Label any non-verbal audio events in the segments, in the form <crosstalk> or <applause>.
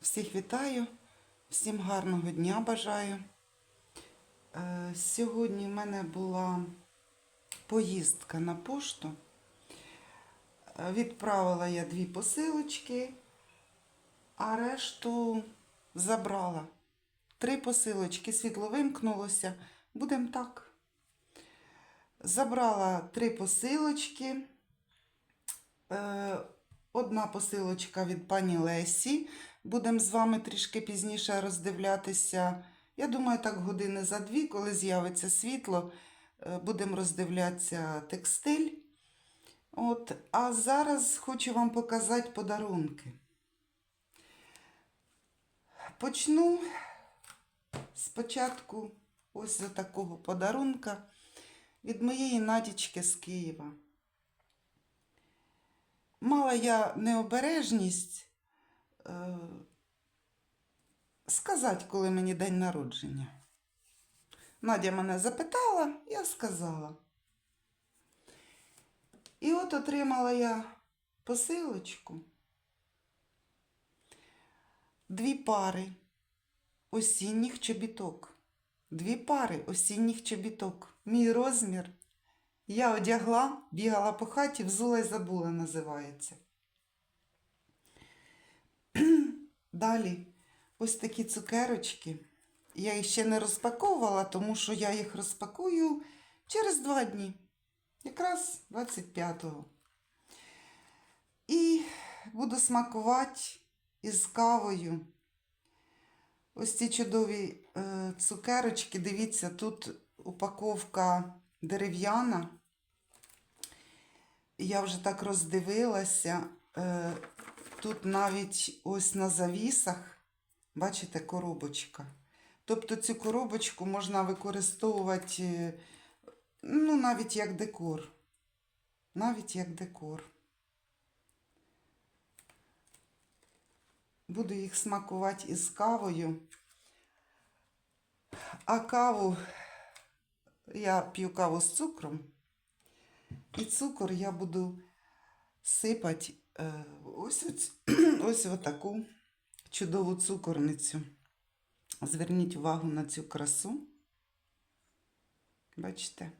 Всіх вітаю, всім гарного дня бажаю. Е, Сьогодні в мене була поїздка на пошту. Е, Відправила я дві посилочки, а решту забрала. Три посилочки, світло вимкнулося. Будемо так. Забрала три посилочки. Е, Одна посилочка від пані Лесі. Будемо з вами трішки пізніше роздивлятися. Я думаю, так години за дві, коли з'явиться світло, е, будемо роздивлятися текстиль. От, а зараз хочу вам показати подарунки. Почну спочатку ось з такого подарунка від моєї Надічки з Києва. Мала я необережність е, сказати, коли мені день народження. Надя мене запитала, я сказала. І от отримала я посилочку. Дві пари осінніх чобіток. Дві пари осінніх чобіток. Мій розмір. Я одягла, бігала по хаті, взула й забула, називається. <clears throat> Далі ось такі цукерочки. Я їх ще не розпаковувала, тому що я їх розпакую через два дні. Якраз 25-го. І буду смакувати із кавою. Ось ці чудові е, цукерочки. Дивіться, тут упаковка дерев'яна. Я вже так роздивилася. Тут навіть ось на завісах, бачите, коробочка. Тобто цю коробочку можна використовувати е, ну, навіть як декор. Навіть як декор. Буду їх смакувати із кавою. А каву я п'ю каву з цукром. І цукор я буду сипати ось, <clears throat> ось, ось в таку чудову цукорницю. Зверніть увагу на цю красу. Бачите?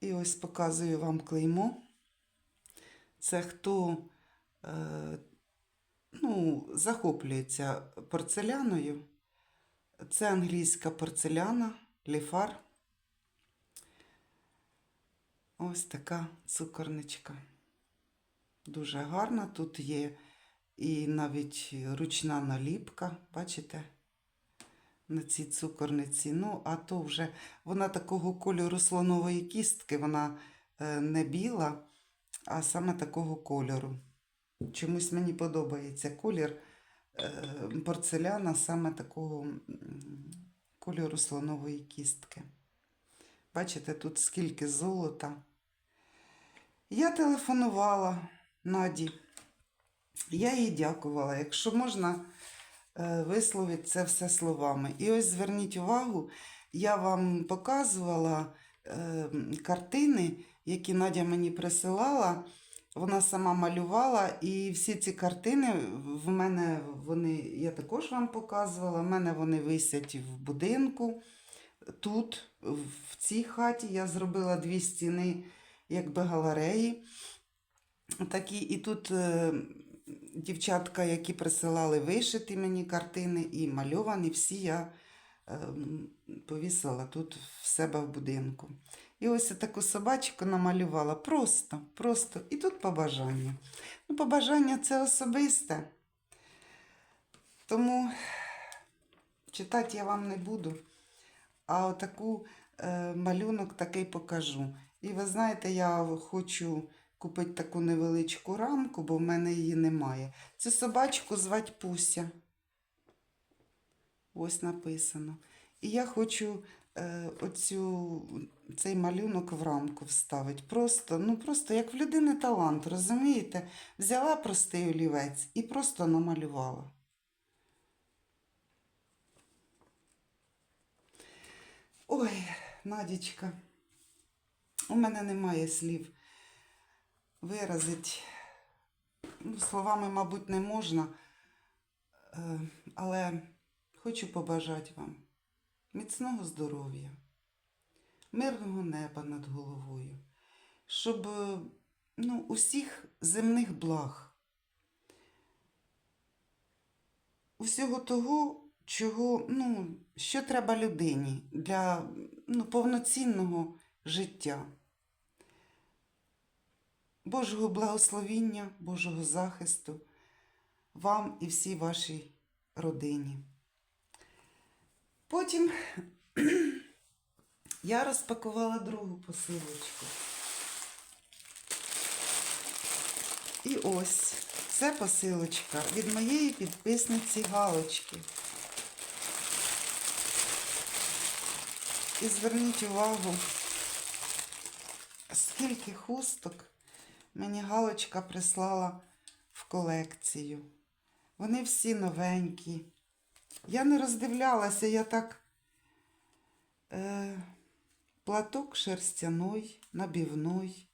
І ось показую вам клеймо. Це хто е, ну, захоплюється порцеляною. Це англійська порцеляна, ліфар. Ось така цукорничка. Дуже гарна. Тут є і навіть ручна наліпка, бачите? На цій цукорниці. Ну, а то вже вона такого кольору слонової кістки, вона е, не біла, а саме такого кольору. Чомусь мені подобається колір е, порцеляна саме такого кольору слонової кістки. Бачите, тут скільки золота. Я телефонувала Наді. Я їй дякувала. Якщо можна е, висловити це все словами. І ось зверніть увагу, я вам показувала е, картини, які Надя мені присилала. Вона сама малювала, і всі ці картини в мене вони, я також вам показувала. В мене вони висять в будинку. Тут, в цій хаті, я зробила дві стіни, якби галереї. Такі, і тут е, дівчатка, які присилали вишити мені картини і мальовані, всі я е, повісила тут в себе в будинку. І ось таку собачку намалювала. Просто, просто. І тут побажання. Ну, побажання це особисте. Тому читати я вам не буду. А отаку е, малюнок такий покажу. І ви знаєте, я хочу купити таку невеличку рамку, бо в мене її немає. Цю собачку звати Пуся. Ось написано. І я хочу е, оцю, цей малюнок в рамку вставити. Просто, ну просто як в людини талант, розумієте? Взяла простий олівець і просто намалювала. Ой, Надічка, у мене немає слів виразити ну, словами, мабуть, не можна, е, але хочу побажати вам міцного здоров'я, мирного неба над головою, щоб е, ну, усіх земних благ, усього того, чого, ну, що треба людині для ну, повноцінного життя. Божого благословіння, Божого захисту вам і всій вашій родині. Потім <clears throat> я розпакувала другу посилочку. І ось це посилочка від моєї підписниці Галочки. І зверніть увагу, скільки хусток мені Галочка прислала в колекцію. Вони всі новенькі. Я не роздивлялася, я так е, платок шерстяной, набівной.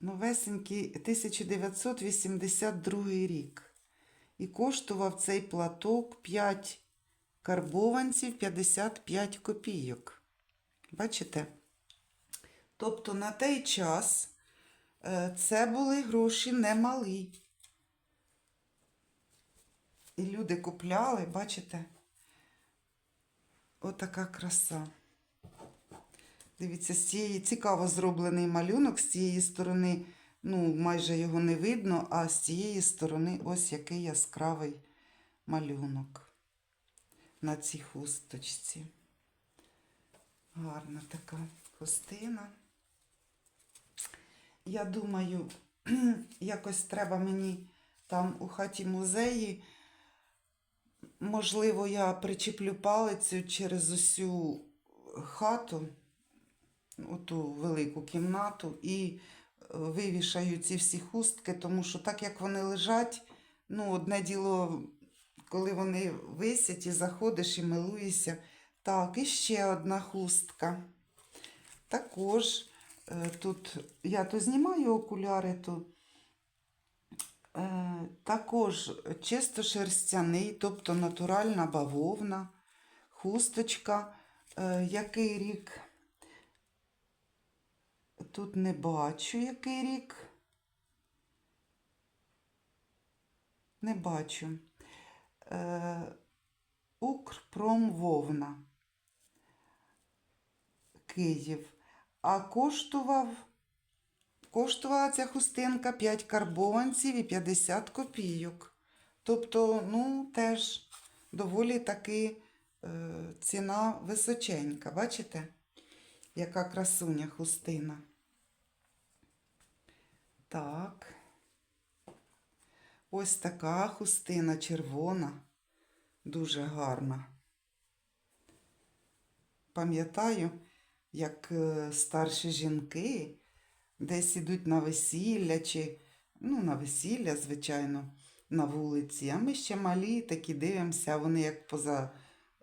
Новесенький 1982 рік. І коштував цей платок 5 карбованців 55 копійок. Бачите? Тобто на той час е, це були гроші немалі. І люди купляли, бачите? Отака краса. Дивіться, з цієї цікаво зроблений малюнок, з цієї сторони, ну, майже його не видно, а з цієї сторони ось який яскравий малюнок на цій хусточці. Гарна така хустина. Я думаю, <clears throat> якось треба мені там у хаті музеї. Можливо, я причеплю палицю через усю хату, оту велику кімнату, і е, вивішаю ці всі хустки, тому що так як вони лежать, ну, одне діло, коли вони висять і заходиш і милуєшся. Так, і ще одна хустка. Також тут я то знімаю окуляри, то е, також чисто шерстяний, тобто натуральна бавовна, хусточка. Е, який рік? Тут не бачу, який рік. Не бачу. Е, Укрпромвовна. Київ. А коштував, коштувала ця хустинка 5 карбованців і 50 копійок. Тобто, ну, теж доволі таки е, ціна височенька. Бачите, яка красуня хустина. Так. Ось така хустина червона, дуже гарна. Пам'ятаю, як е, старші жінки десь ідуть на весілля чи, ну, на весілля, звичайно, на вулиці. А ми ще малі, такі дивимося, вони як поза,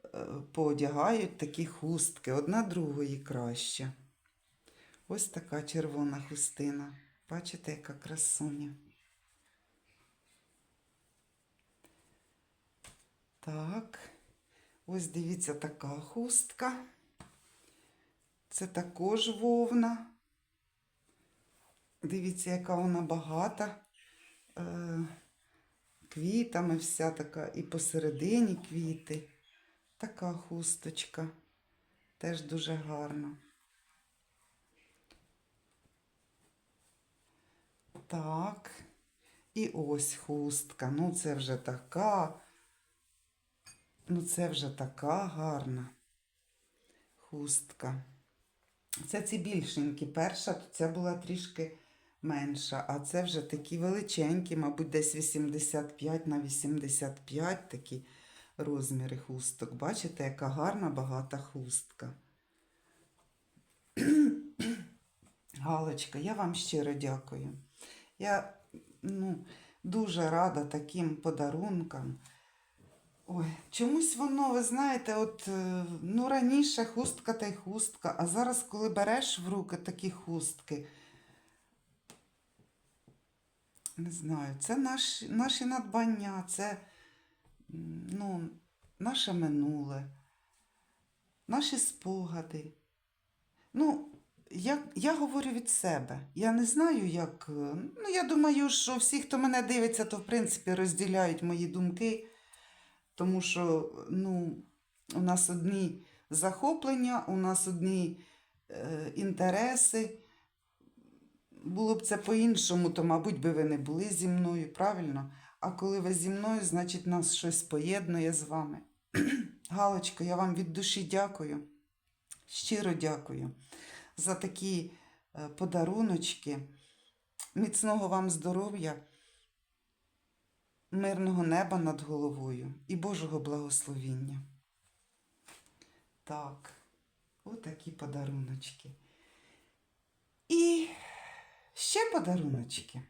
е, поодягають такі хустки, одна другої краще. Ось така червона хустина. Бачите, яка красуня. Так, ось дивіться така хустка. Це також вовна. Дивіться, яка вона багата. Е, квітами вся така, і посередині квіти. Така хусточка. Теж дуже гарна. Так. І ось хустка. Ну, це вже така. Ну, це вже така гарна хустка. Це ці більшенькі. Перша, то ця була трішки менша, а це вже такі величенькі, мабуть, десь 85 на 85 такі розміри хусток. Бачите, яка гарна багата хустка. <clears throat> Галочка, я вам щиро дякую. Я ну, дуже рада таким подарункам. Ой, чомусь воно, ви знаєте, от е, ну раніше хустка та й хустка, а зараз, коли береш в руки такі хустки, не знаю, це наш, наші надбання, це ну, наше минуле, наші спогади. Ну, я, я говорю від себе. Я не знаю, як. е, Ну, я думаю, що всі, хто мене дивиться, то в принципі розділяють мої думки, тому що ну, у нас одні захоплення, у нас одні е, інтереси. Було б це по-іншому, то, мабуть, би ви не були зі мною, правильно? А коли ви зі мною, значить нас щось поєднує з вами. <clears throat> Галочко, я вам від душі дякую. Щиро дякую за такі е, подаруночки. Міцного вам здоров'я, мирного неба над головою і Божого благословіння. Так, отакі подаруночки. І ще подаруночки.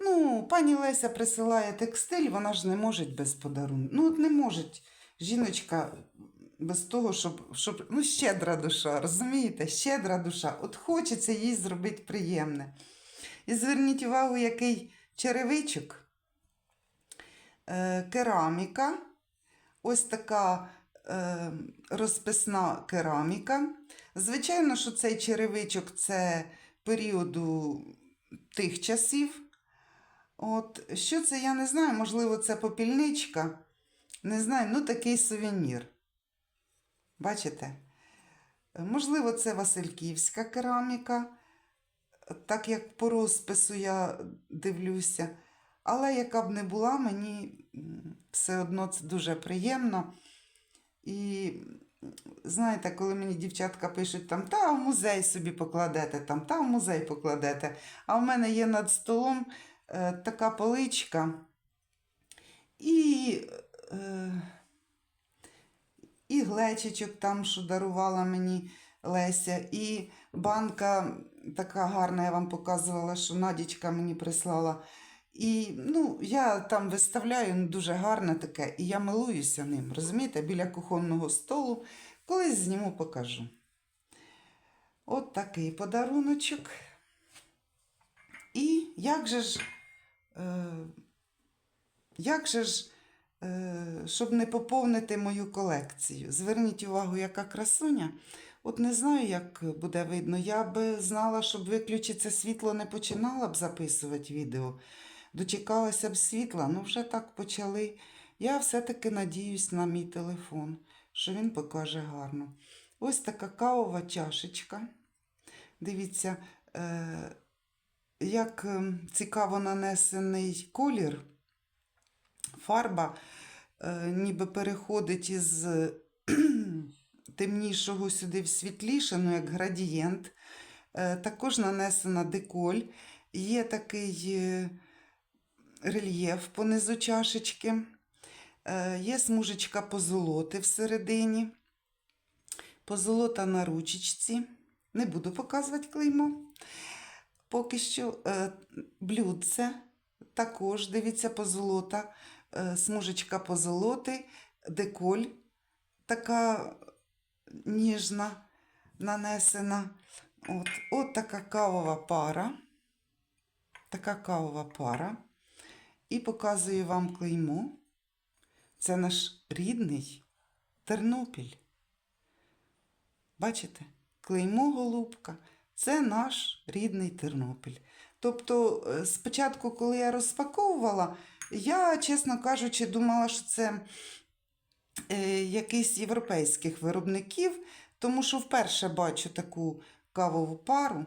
Ну, пані Леся присилає текстиль, вона ж не може без подарунку. Ну, от не може жіночка без того, щоб, щоб. Ну, щедра душа, розумієте? Щедра душа. От хочеться їй зробити приємне. І зверніть увагу, який черевичок, кераміка. Ось така е, розписна кераміка. Звичайно, що цей черевичок це періоду тих часів. От, що це, я не знаю, можливо, це попільничка. Не знаю, ну такий сувенір. Бачите? Е, Можливо, це Васильківська кераміка, так як по розпису я дивлюся. Але яка б не була, мені все одно це дуже приємно. І знаєте, коли мені дівчатка пишуть, там, та в музей собі покладете, там, та в музей покладете. А в мене є над столом е, така поличка. І, е, і глечичок там, що дарувала мені Леся, і банка така гарна, я вам показувала, що Надічка мені прислала. І ну, я там виставляю дуже гарне таке, і я милуюся ним, розумієте, біля кухонного столу. Колись зніму покажу. От такий подаруночок. І як же ж, е, як же ж, е, щоб не поповнити мою колекцію? Зверніть увагу, яка красуня. От не знаю, як буде видно. Я би знала, щоб виключиться світло, не починала б записувати відео. Дочекалася б світла, ну вже так почали. Я все-таки надіюсь на мій телефон, що він покаже гарно. Ось така кавова чашечка. Дивіться, е, як е, цікаво нанесений колір. Фарба е, ніби переходить із темнішого сюди в світліше, ну як градієнт. Е, також нанесена деколь. Є такий е, рельєф понизу чашечки. Е, є смужечка позолоти всередині. Позолота на ручечці. Не буду показувати клеймо. Поки що е, блюдце. Також, дивіться, позолота, е, смужечка позолоти, деколь така ніжна, нанесена. От, от така кавова пара. Така кавова пара. І показую вам клеймо. Це наш рідний Тернопіль. Бачите? Клеймо голубка. Це наш рідний Тернопіль. Тобто, е, спочатку, коли я розпаковувала, я, чесно кажучи, думала, що це е, якийсь європейських виробників, тому що вперше бачу таку кавову пару.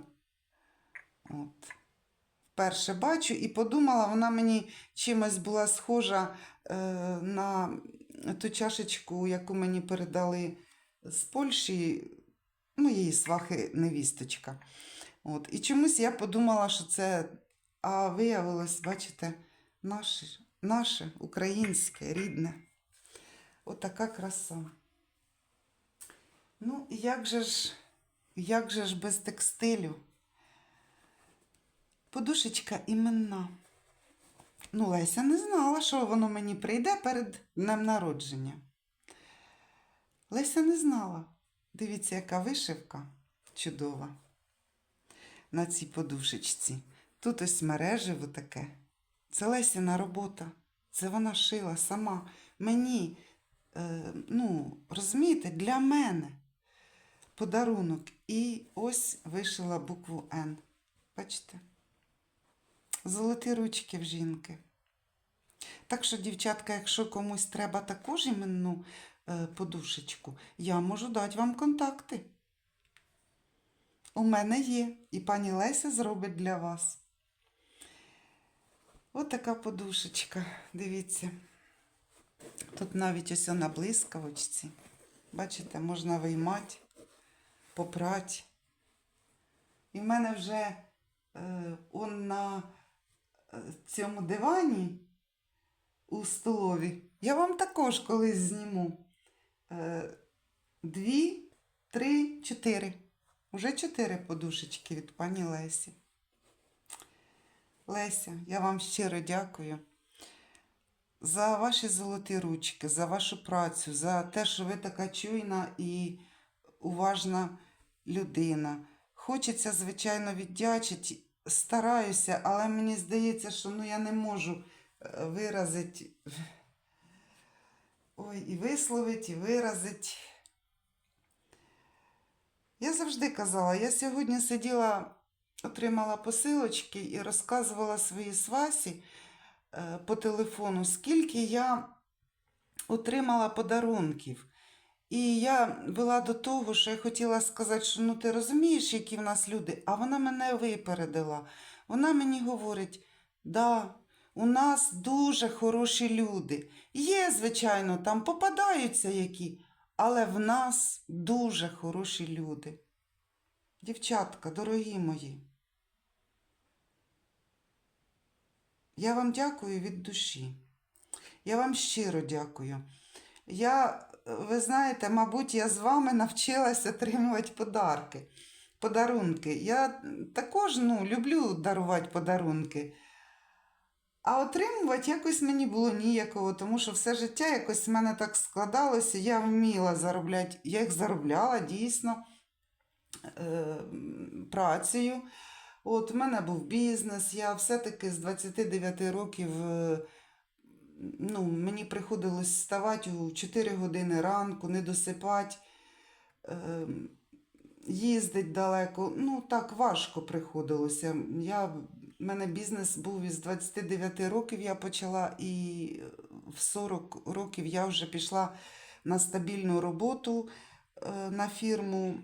От. Вперше бачу і подумала, вона мені чимось була схожа е, на ту чашечку, яку мені передали з Польщі, моєї свахи невісточка. От. І чомусь я подумала, що це, а виявилось, бачите, наше, наше українське, рідне. Отака краса. Ну, як же ж, як же ж без текстилю? Подушечка іменна. Ну, Леся не знала, що воно мені прийде перед днем народження. Леся не знала. Дивіться, яка вишивка чудова на цій подушечці. Тут ось мережево таке Це Лесіна робота. Це вона шила сама. Мені, е, ну, розумієте, для мене подарунок. І ось вишила букву Н. Бачите? Золоті ручки в жінки. Так що, дівчатка, якщо комусь треба також іменну е, подушечку, я можу дати вам контакти. У мене є, і пані Леся зробить для вас. Ось така подушечка, дивіться. Тут навіть ось на блискавочці. Бачите, можна виймати, попрати. І в мене вже е, он на е, цьому дивані у столові. Я вам також колись зніму. Е, дві, три, чотири. Уже чотири подушечки від пані Лесі. Леся, я вам щиро дякую за ваші золоті ручки, за вашу працю, за те, що ви така чуйна і уважна людина. Хочеться, звичайно, віддячити, стараюся, але мені здається, що ну, я не можу е, виразити. Ой, і висловити, і виразити. Я завжди казала, я сьогодні сиділа, отримала посилочки і розказувала своїй свасі е, по телефону, скільки я отримала подарунків. І я була до того, що я хотіла сказати, що ну ти розумієш, які в нас люди, а вона мене випередила. Вона мені говорить, да, у нас дуже хороші люди. Є, звичайно, там попадаються які, але в нас дуже хороші люди. Дівчатка, дорогі мої. Я вам дякую від душі. Я вам щиро дякую. Я, ви знаєте, мабуть, я з вами навчилася отримувати подарки, подарунки. Я також ну, люблю дарувати подарунки. А отримувати якось мені було ніякого, тому що все життя якось в мене так складалося, я вміла заробляти, я їх заробляла дійсно е, працею. От, у мене був бізнес, я все-таки з 29 років, е, ну, мені приходилось вставати у 4 години ранку, не досипати, е, їздити далеко. Ну, так важко приходилося. Я, в мене бізнес був із 29 років, я почала, і в 40 років я вже пішла на стабільну роботу е, на фірму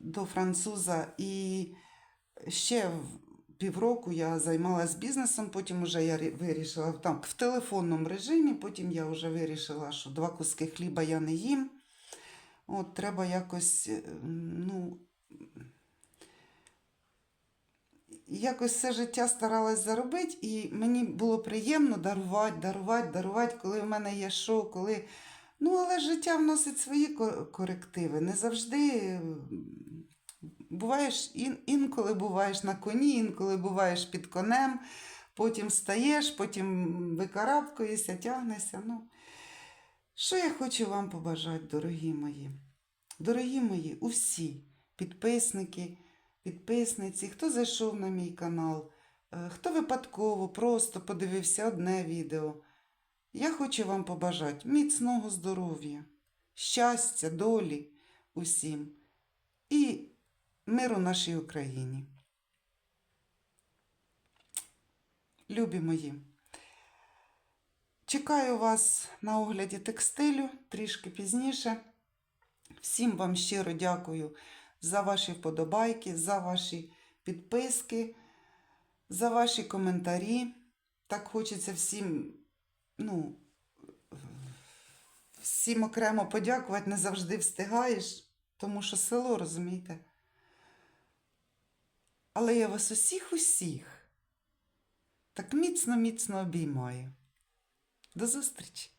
до француза. І ще півроку я займалась бізнесом, потім вже я вирішила там в телефонному режимі, потім я вже вирішила, що два куски хліба я не їм. От треба якось, е, ну, якось все життя старалась заробити, і мені було приємно дарувати, дарувати, дарувати, коли в мене є шоу, коли. Ну, але життя вносить свої корективи. Не завжди буваєш ін, інколи буваєш на коні, інколи буваєш під конем, потім встаєш, потім викарабкуєшся, тягнешся. Ну, що я хочу вам побажати, дорогі мої? Дорогі мої, усі підписники, підписниці, хто зайшов на мій канал, е, хто випадково просто подивився одне відео. Я хочу вам побажати міцного здоров'я, щастя, долі усім і миру нашій Україні. Любі мої, чекаю вас на огляді текстилю трішки пізніше. Всім вам щиро дякую за ваші вподобайки, за ваші підписки, за ваші коментарі. Так хочеться всім, ну, всім окремо подякувати, не завжди встигаєш, тому що село, розумієте. Але я вас усіх усіх так міцно-міцно обіймаю. До зустрічі!